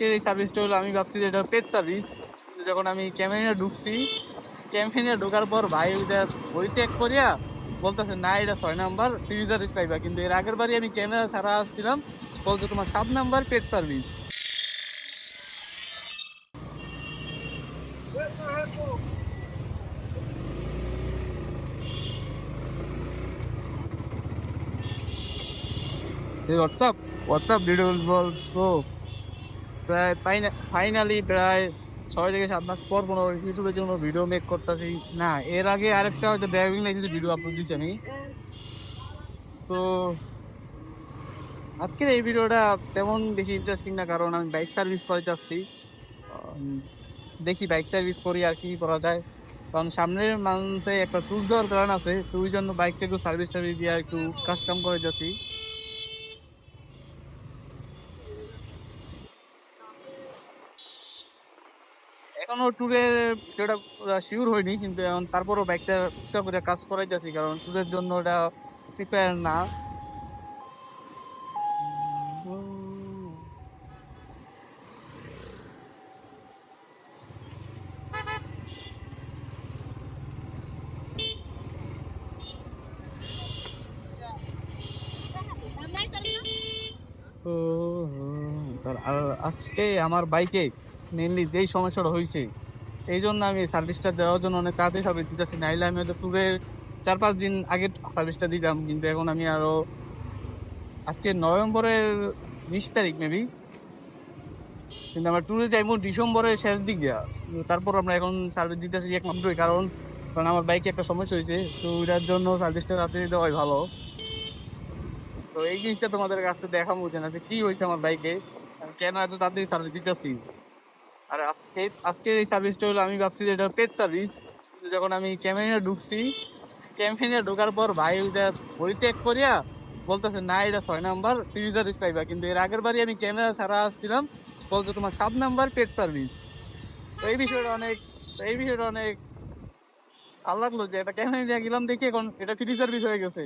আজকের এই সার্ভিসটা হলো, আমি ভাবছি যে এটা পেট সার্ভিস যখন আমি ক্যামেরা ঢুকছি ক্যামেরা ঢোকার পর ভাই ওইটা বই চেক করিয়া বলতেছে, না, এটা ছয় নাম্বার ফ্রি সার্ভিস পাইবা। কিন্তু এর আগের বারই আমি ক্যামেরা ছাড়া আসছিলাম বলতো তোমার সাত number pet service WhatsApp WhatsApp details বলছো? প্রায় ফাইনালি প্রায় ছয় থেকে সাত মাস পর কোনো ইউটিউবের জন্য ভিডিও মেক করতেছি। না, এর আগে আরেকটা হয়তো ড্রাইভিং লাইসেন্সের ভিডিও আপলোড দিছি আমি। তো আজকের এই ভিডিওটা তেমন বেশি ইন্টারেস্টিং না, কারণ আমি বাইক সার্ভিস করাতে আসছি। দেখি বাইক সার্ভিস করি আর কি করা যায়। কারণ সামনের মান্থে একটা ট্যুর দেওয়ার কারণ আছে, তো ওই জন্য বাইকটা একটু সার্ভিস টার্ভিস দিয়ে একটু কাজ কাম করে যাচ্ছি এখনও ট্যুরের সেটা শিওর হয়নি কিন্তু এখন তারপরও বাইকটা টুকটাক করে কাজ করাইতেছি কারণ ট্যুরের জন্য ওটা প্রিপেয়ার না আজকে আমার বাইকে মেনলি যেই সমস্যাটা হয়েছে এই জন্য আমি সার্ভিসটা দেওয়ার জন্য অনেক তাড়াতাড়ি সার্ভিস দিতেছি। নাইলে আমি হয়তো ট্যুরের চার পাঁচ দিন আগে সার্ভিসটা দিতাম, কিন্তু এখন আমি আরও আজকে নভেম্বরের বিশ তারিখ মেবি কিন্তু আমরা ট্যুরে যাইবো ডিসেম্বরের শেষ দিক দেওয়া তারপর আমরা এখন সার্ভিস দিতেছি একমাত্রই কারণ কারণ আমার বাইকে একটা সমস্যা হয়েছে, তো ওইটার জন্য সার্ভিসটা তাড়াতাড়ি দেওয়াই ভালো। তো এই জিনিসটা তোমাদের কাছে দেখাবো যে না কি হয়েছে আমার বাইকে কেন এত তাড়াতাড়ি সার্ভিস দিতেছি। আর আজকে, আজকের এই সার্ভিসটা হলো আমি ভাবছি যে এটা পেট সার্ভিস কিন্তু যখন আমি ক্যামেরা ঢুকছি ক্যামেরা ঢোকার পর ভাই ওইটা বই চেক করিয়া বলতেছে, না, এটা ছয় নাম্বার ফ্রি সার্ভিস পাইবা। কিন্তু এর আগের বারই আমি ক্যামেরা ছাড়া আসছিলাম বলতো তোমার সাত নাম্বার পেট সার্ভিস তো এই বিষয়টা অনেক এই বিষয়টা অনেক ভালো লাগল যে এটা ক্যামেরা নিয়ে গেলাম দেখি এখন এটা ফ্রি সার্ভিস হয়ে গেছে।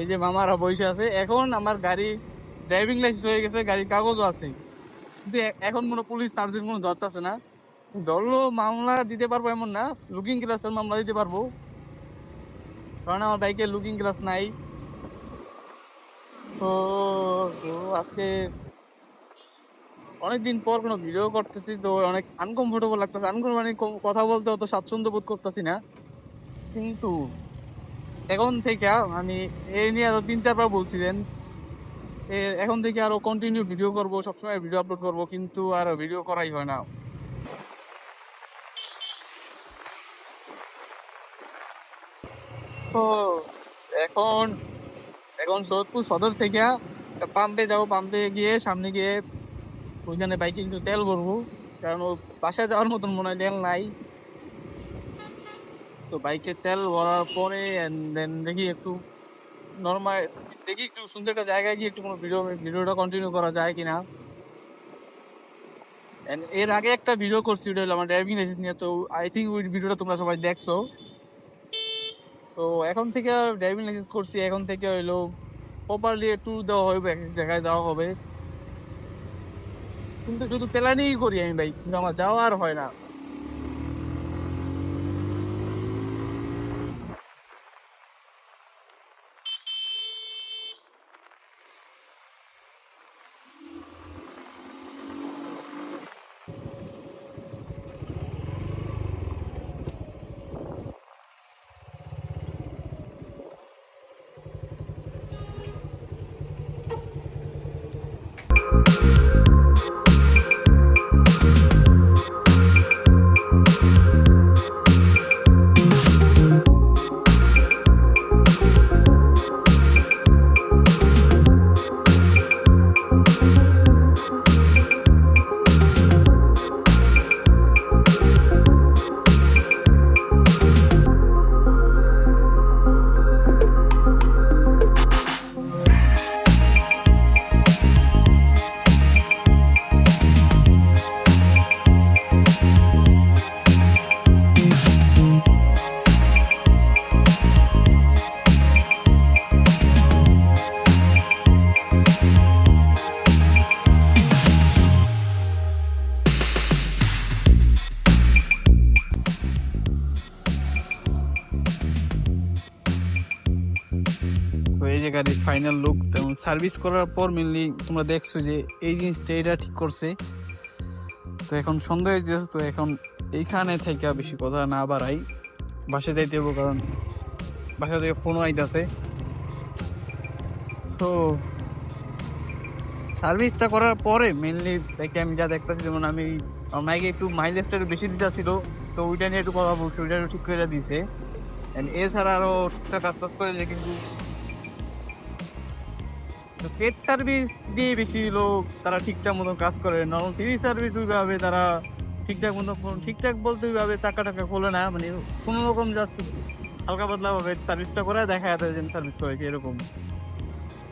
এই যে মামারা বসে আছে, এখন আমার গাড়ি ড্রাইভিং লাইসেন্স হয়ে গেছে, গাড়ির কাগজও আছে। কিন্তু এখন মনে পুলিশ চার্জের কোনো ধরতেছে না। ধরলো মামলা দিতে পারব এমন না লুকিং গ্লাসের মামলা দিতে পারব। কারণ আমার বাইকে লুকিং গ্লাস নাই। তো আজকে অনেকদিন পর কোনো ভিডিও করতেছি, তো অনেক আনকমফোর্টেবল লাগতেছে। আনকম মানে কথা বলতে অত স্বাচ্ছন্দ্য বোধ করতেছি না। কিন্তু এখন থেকে আমি এই নিয়ে আরও তিন, চারবার বলছিলেন, এ এখন থেকে আরও কন্টিনিউ ভিডিও করব, সবসময় ভিডিও আপলোড করব, কিন্তু আর ভিডিও করাই হয় না। তো এখন এখন সৈয়দপুর সদর থেকে পাম্পে যাব পাম্পে গিয়ে সামনে গিয়ে ওইখানে বাইকে একটু তেল করব কারণ ও বাসায় যাওয়ার মতন মনে হয় তেল নাই। তো বাইকে তেল ভরার পরে দেন দেখি একটু নর্মাল দেখি একটু সুন্দর একটা জায়গায় গিয়ে একটু কোনো ভিডিও ভিডিওটা কন্টিনিউ করা যায় কিনা। এর আগে একটা ভিডিও করছি, ওটা আমার ড্রাইভিং লাইসেন্স নিয়ে, তো আই থিঙ্ক ওই ভিডিওটা তোমরা সবাই দেখছ। তো এখন থেকে ড্রাইভিং লাইসেন্স করছি, এখন থেকে হইল প্রপারলি ট্যুর দেওয়া হবে এক জায়গায় দেওয়া হবে। কিন্তু শুধু প্ল্যানিংই করি আমি ভাই, কিন্তু আমার যাওয়া আর হয় না। যে গাড়ির ফাইনাল লুক এবং সার্ভিস করার পর মেনলি তোমরা দেখছ যে এই জিনিসটা এটা ঠিক করছে। তো এখন সন্দেহ হয়ে তো এখন এইখানে থেকে বেশি কথা না বাড়াই। বাসে যাইতে হব কারণ বাসা থেকে ফোনও আইতাছে। সো সার্ভিসটা করার পরে মেনলি দেখে আমি যা দেখতেছি, যেমন আমি মাইকে একটু মাইলেজটা একটু বেশি দিতেছিল, তো ওইটা নিয়ে একটু কথা বলছি, ওইটা একটু ঠিক করে দিছে। এছাড়া আরও টুকটাক কাজ কাজ করে যে কিন্তু পেট সার্ভিস দিয়ে বেশি লোক তারা ঠিকঠাক মতো কাজ করে নর্মাল ফ্রি সার্ভিস ওইভাবে তারা ঠিকঠাক মতো ঠিকঠাক বলতে ওইভাবে চাকা টাকা খোলে না। মানে কোনো রকম জাস্ট হালকা পাতলা ভাবে সার্ভিসটা করে দেখা যাচ্ছে যে সার্ভিস করেছে এরকম।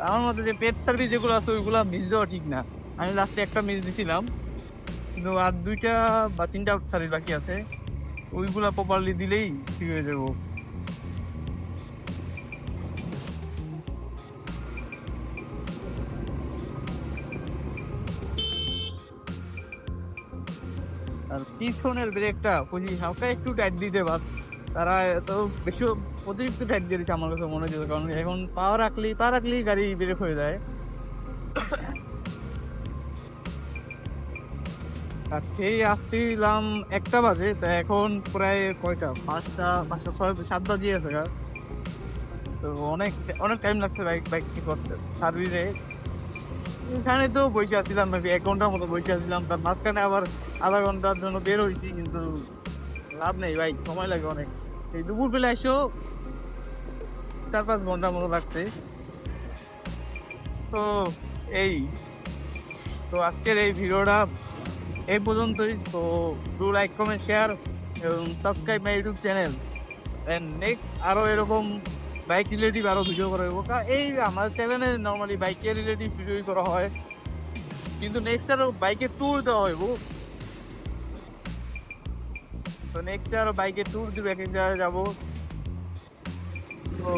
আমার মতে যে পেট সার্ভিস যেগুলো আছে ওইগুলো মিস দেওয়া ঠিক না। আমি লাস্টে একটা মিস দিছিলাম। কিন্তু আর দুইটা বা তিনটা সার্ভিস বাকি আছে। ওইগুলা প্রপারলি দিলেই ঠিক হয়ে যাব। পিছনের ব্রেকটা বুঝি হালকা একটু টাইট দিতে পার। তারা এত বেশি অতিরিক্ত টাইট দিয়ে দিচ্ছে আমার কাছে মনে হচ্ছে, কারণ এখন পা রাখলি পা রাখলেই গাড়ি ব্রেক হয়ে যায়। আর সেই আসছিলাম একটা বাজে, তা এখন প্রায় কয়টা? পাঁচটা পাঁচটা, ছয়, সাত বাজে আছে তো অনেক অনেক টাইম লাগছে বাইক বাইক ঠিক করতে। সার্ভিসে এখানে তো বসে আসছিলাম মেবি এক ঘণ্টার মতো বসে আসছিলাম তার মাঝখানে আবার আধা ঘণ্টার জন্য বের হয়েছি, কিন্তু লাভ নেই ভাই, সময় লাগে অনেক। এই দুপুর বেলা এসেও চার পাঁচ ঘণ্টার মতো লাগছে। তো এই, তো আজকের এই ভিডিওটা এই পর্যন্তই, তো ডু লাইক কমেন্ট শেয়ার এবং subscribe my YouTube channel and next আরও এরকম বাইক রিলেটিভ আরও ভিডিও করা হইব। এই আমার চ্যানেলে নর্মালি বাইকের রিলেটিভ ভিডিওই করা হয়। কিন্তু নেক্সট আরও বাইকের ট্যুর দেওয়া হইব। তো নেক্সট আরও বাইকের ট্যুর দিব, এক এক জায়গায় যাব। তো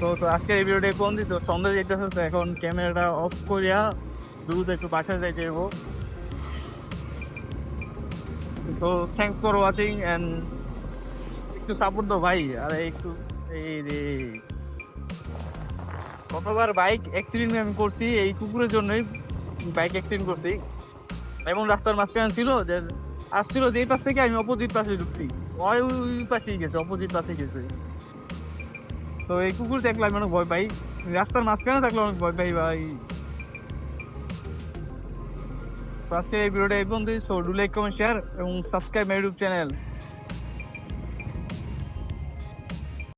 তো তো আজকের এই ভিডিওটা কোন দিত সন্ধ্যা যেতেছে তো এখন ক্যামেরাটা অফ করিয়া দ্রুত একটু বাসায় যাইতে হইব। তো থ্যাংকস ফর ওয়াচিং অ্যান্ড একটু সাপোর্ট দাও ভাই। আরে একটু, এই রে। কতবার বাইক অ্যাক্সিডেন্ট আমি করছি, এই কুকুরের জন্যই বাইক অ্যাক্সিডেন্ট করছি। এবং রাস্তার মাঝখানে ছিল যে, আসছিল যে পাশ থেকে আমি অপোজিট পাশে ঢুকছি। ওই ওই পাশেই গেছে অপোজিট পাশে গেছে। সো এই কুকুর দেখলে আমি অনেক ভয় পাই। রাস্তার মাঝখানে থাকলে অনেক ভয় পাই ভাই। আজকের এই ভিডিওটা এই পর্যন্তই so do like comment share এবং সাবস্ক্রাইব মাই ইউটিউব চ্যানেল